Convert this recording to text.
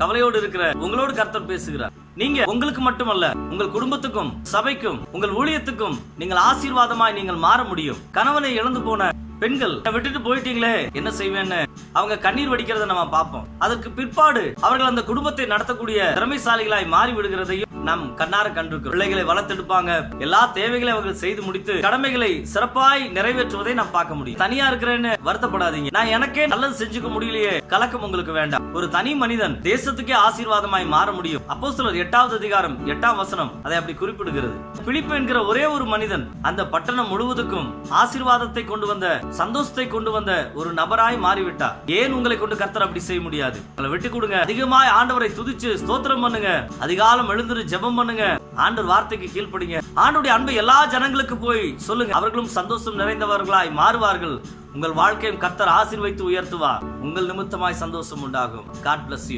கவலையோடு இருக்கிற உங்களோடு கர்த்தர் பேசுகிறார். நீங்க உங்களுக்கு மட்டுமல்ல உங்கள் குடும்பத்துக்கும் சபைக்கும் உங்கள் ஊழியத்துக்கும் நீங்கள் ஆசீர்வாதமாய் நீங்கள் மாற முடியும். கணவனை இழந்து போன பெண்கள் விட்டுட்டு போயிட்டீங்களே என்ன செய்வேன்னு? அவங்க கண்ணீர் வடிக்கிறத நம்ம பார்ப்போம். அதற்கு பிற்பாடு அவர்கள் அந்த குடும்பத்தை நடத்தக்கூடிய திறமைசாலிகளாய் மாறி விடுகிறதையும் நாம் கண்ணார கண்டிருக்கிறோம். பிள்ளைகளை வளர்த்தெடுப்பாங்க. எல்லா தேவைகளையும் அவர்கள் செய்து முடித்து கடமைகளை சிறப்பாய் நிறைவேற்றுவதை நாம் பார்க்க முடியும். தனியா இருக்கிறேன்னு வருத்தப்படாதீங்க. நான் எனக்கே நல்லது செஞ்சுக்க முடியலையே. கலக்கம் உங்களுக்கு வேண்டாம். ஒரு தனி மனிதன் தேசத்துக்கே ஆசீர்வாதமாய் மாற முடியும். அப்போ சிலர் எட்டாவது அதிகாரம் எட்டாம் வசனம் அதை அப்படி குறிப்பிடுகிறது. பிலிப்பு என்கிற ஒரே ஒரு மனிதன் அந்த பட்டணம் முழுவதுக்கும் ஆசீர்வாதத்தை கொண்டு வந்த சந்தோஷத்தை கொண்டு வந்த ஒரு நபராய் மாறிவிட்டார். ஏன் உங்களை கொண்டு கர்த்தர் அப்படி செய்ய முடியாது? உங்களை விட்டு கொடுங்க. அதிகமாய் ஆண்டவரை துதிச்சு ஸ்தோத்திரம் பண்ணுங்க. அதிகாலம் எழுந்துரு ஜெபம் பண்ணுங்க. ஆண்டவர் வார்த்தைக்கு கீழ்ப்படிங்க. ஆண்டுடைய அன்பை எல்லா ஜனங்களுக்கு போய் சொல்லுங்க. அவர்களும் சந்தோஷம் நிறைந்தவர்களாய் மாறுவார்கள். உங்கள் வாழ்க்கையும் கர்த்தர் ஆசீர்வைத்து உயர்த்துவார். உங்கள் நிமித்தமாய் சந்தோஷம் உண்டாகும். God plus